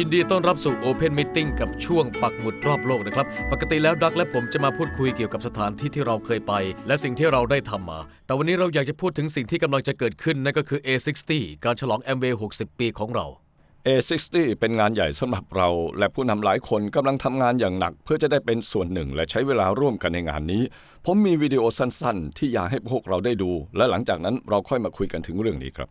ยินดีต้อนรับสู่ Open Meeting กับช่วงปักหมุดรอบโลกนะครับ ปกติแล้วดักและผมจะมาพูดคุยเกี่ยวกับสถานที่ที่เราเคยไป และสิ่งที่เราได้ทำมา แต่วันนี้เราอยากจะพูดถึงสิ่งที่กำลังจะเกิดขึ้นนั่นก็คือ A60 การฉลอง MV 60 ปีของเรา A60 เป็นงานใหญ่สำหรับเรา และผู้นำหลายคนกำลังทำงานอย่างหนัก เพื่อจะได้เป็นส่วนหนึ่ง และใช้เวลาร่วมกันในงานนี้ ผมมีวิดีโอสั้นๆ ที่อยากให้พวกเราได้ดู และหลังจากนั้นเราค่อยมาคุยกันถึงเรื่องนี้ครับ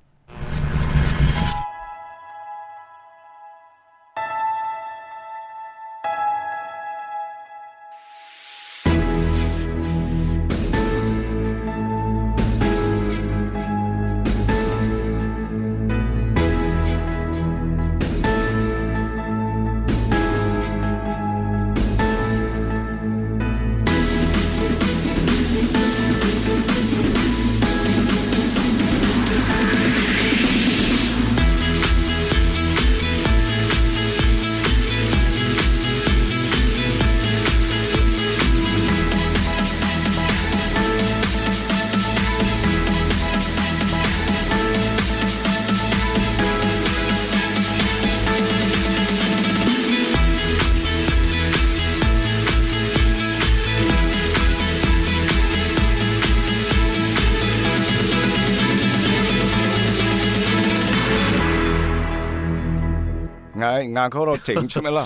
ไง งานเขาเราเจ๋งใช่ไหมล่ะ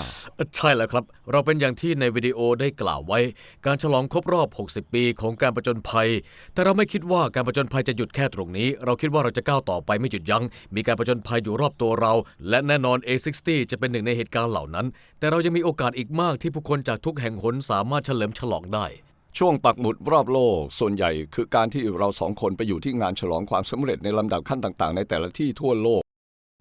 ใช่แล้วครับ เราเป็นอย่างที่ในวิดีโอได้กล่าวไว้ การฉลองครบรอบ 60 ปีของการประจนภัย แต่เราไม่คิดว่าการประจนภัยจะหยุดแค่ตรงนี้ เราคิดว่าเราจะก้าวต่อไปไม่หยุดยัง้ง มีการประจนภัยอยู่รอบตัวเรา และแน่นอน A60 จะเป็นหนึ่งในเหตุการณ์เหล่านั้น แต่เรายังมีโอกาสอีกมากที่ผู้คนจากทุกแห่งหนสามารถเฉลิมฉลองได้ช่วงปักหมุดรอบโลก ส่วนใหญ่คือการที่เราสองคนไปอยู่ที่งานฉลองความสำเร็จในลำดับขั้นต่างๆ ในแต่ละที่ทั่วโลก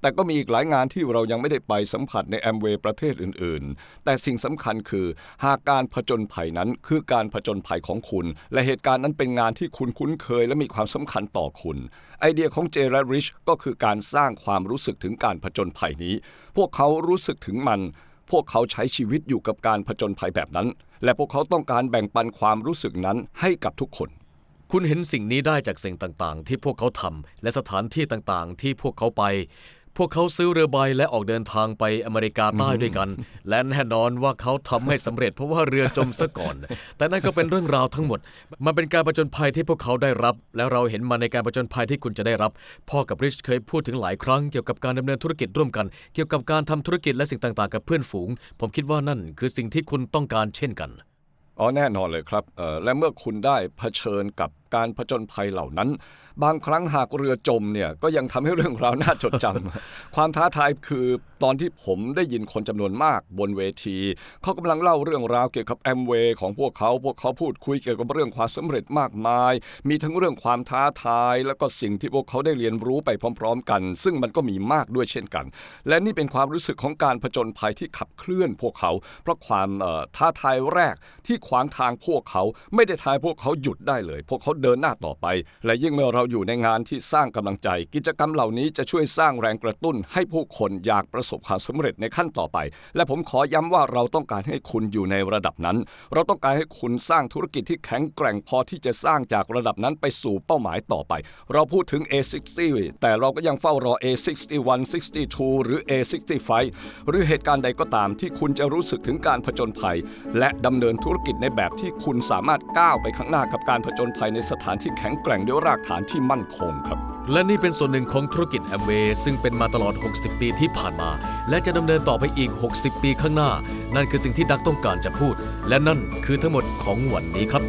แต่ก็มีอีกหลายงานที่เรายังไม่ได้ไปสัมผัสในแอมเวย์ประเทศอื่น ๆ แต่สิ่งสำคัญคือ หากการผจญภัยนั้นคือการผจญภัยของคุณ และเหตุการณ์นั้นเป็นงานที่คุณคุ้นเคยและมีความสำคัญต่อคุณ ไอเดียของเจและริชก็คือการสร้างความรู้สึกถึงการผจญภัยนี้ พวกเขารู้สึกถึงมัน พวกเขาใช้ชีวิตอยู่กับการผจญภัยแบบนั้น และพวกเขาต้องการแบ่งปันความรู้สึกนั้นให้กับทุกคนคุณเห็นสิ่งนี้ได้จากสิ่งต่างๆ ที่พวกเขาทำและสถานที่ต่างๆ ที่พวกเขาไป พวกเขาซื้อเรือใบและออกเดินทางไปอเมริกาใต้ด้วยกัน และแน่นอนว่าเขาทำให้สำเร็จเพราะว่าเรือจมซะก่อน แต่นั่นก็เป็นเรื่องราวทั้งหมด มันเป็นการประจนภัยที่พวกเขาได้รับ และเราเห็นมันในการประจนภัยที่คุณจะได้รับ พ่อกับริชเคยพูดถึงหลายครั้งเกี่ยวกับการดำเนินธุรกิจร่วมกัน เกี่ยวกับการทำธุรกิจและสิ่งต่างๆ กับเพื่อนฝูง ผมคิดว่านั่นคือสิ่งที่คุณต้องการเช่นกัน อ๋อแน่นอนเลยครับเอ่อและเมื่อคุณได้เผชิญกับ การผจญภัยเหล่านั้น บางครั้งหากเรือจมเนี่ยก็ยังทำให้เรื่องราวน่าจดจำความท้าทายคือตอนที่ผมได้ยินคนจำนวนมากบนเวที เขากำลังเล่าเรื่องราวเกี่ยวกับแอมเวย์ของพวกเขาพวกเขาพูดคุยเกี่ยวกับเรื่องความสำเร็จมากมาย มีทั้งเรื่องความท้าทาย แล้วก็สิ่งที่พวกเขาได้เรียนรู้ไปพร้อม ๆ กัน ซึ่งมันก็มีมากด้วยเช่นกัน และนี่เป็นความรู้สึกของการผจญภัยที่ขับเคลื่อนพวกเขา เพราะความท้าทายแรกที่ขวางทางพวกเขาไม่ได้ทายพวกเขาหยุดได้เลย พวกเขาเดินหน้าต่อไป และยิ่งเมื่อเราอยู่ในงานที่สร้างกำลังใจ กิจกรรมเหล่านี้จะช่วยสร้างแรงกระตุ้น ให้ผู้คนอยากประสบความสำเร็จในขั้นต่อไป และผมขอย้ำว่าเราต้องการให้คุณอยู่ในระดับนั้น เราต้องการให้คุณสร้างธุรกิจที่แข็งแกร่งพอที่จะสร้างจากระดับนั้นไปสู่เป้าหมายต่อไป เราพูดถึง A60 แต่เราก็ยังเฝ้ารอ A61 62 หรือ A65 หรือเหตุการณ์ใดก็ตามที่คุณจะรู้สึกถึงการผจญภัย และดำเนินธุรกิจในแบบที่คุณสามารถก้าวไปข้างหน้ากับการผจญภัยในสถานที่แข็งแกร่งด้วยรากฐานที่มั่นคงครับ และนี่เป็นส่วนหนึ่งของธุรกิจแอมเวย์ซึ่งเป็นมาตลอด 60 ปีที่ผ่านมา และจะดำเนินต่อไปอีก 60 ปีข้างหน้า นั่นคือสิ่งที่ดักต้องการจะพูด และนั่นคือทั้งหมดของวันนี้ครับ